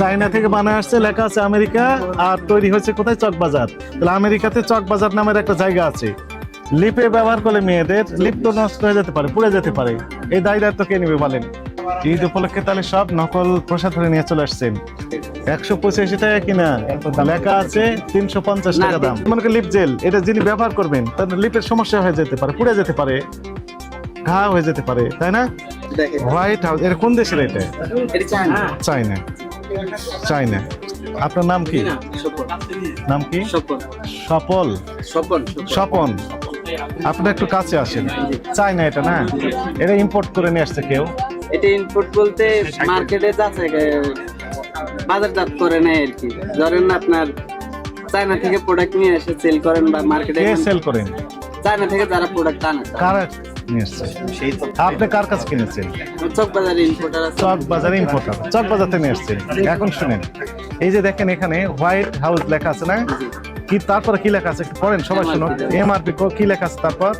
China থেকে বানায় আসছে লেখা আছে আমেরিকা আর তৈরি হয়েছে কোথায়? চকবাজার। তাহলে আমেরিকাতে চকবাজার নামের একটা জায়গা আছে। লিপে ব্যবহার করলে মেয়েদের লিপ তো নষ্ট হয়ে যেতে পারে পুড়ে যেতে পারে। এই দায় দায়িত্ব কে নেবে বলেন? ঈদ উপলক্ষে তাহলে সব নকল প্রসাদ ধরে নিয়ে চলে আসছেন। একশো পঁচাশি টাকা কিনা? লেখা আছে তিনশো পঞ্চাশ টাকা দাম। মনে করেন লিপ জেল এটা যিনি ব্যবহার করবেন তার লিপের সমস্যা হয়ে যেতে পারে পুড়ে যেতে পারে ঘা হয়ে যেতে পারে তাই না? হোয়াইট হাউস এটা কোন দেশের এটা? এটি চায়না। চাইনা চাইনা আপনার নাম কি? নাম কি? সফল স্বপন। স্বপন আপনি একটু কাছে আসেন। চাইনা এটা না? এটা ইম্পোর্ট করে নিয়ে আসছে কেউ? এটা ইনপুট বলতে মার্কেটে যাচ্ছে বাজারজাত করে নেয় আর কি। ধরেন আপনার চায়না থেকে প্রোডাক্ট নিয়ে এসে সেল করেন বা মার্কেটে সেল করেন? চায়না থেকে যারা প্রোডাক্ট আনে কার নিয়ে আসছে আপনি কার কাছে কিনেছেন চক বাজারে ইম্পোর্টার চক বাজারে থেকে নিয়ে আসছেন এখন শুনেন এই যে দেখেন এখানে হোয়াইট হাউস লেখা আছে না? কি তারপরে কি লেখা আছে একটু পড়েন সবাই শুনুন। এমআরপি কি লেখা আছে তারপর?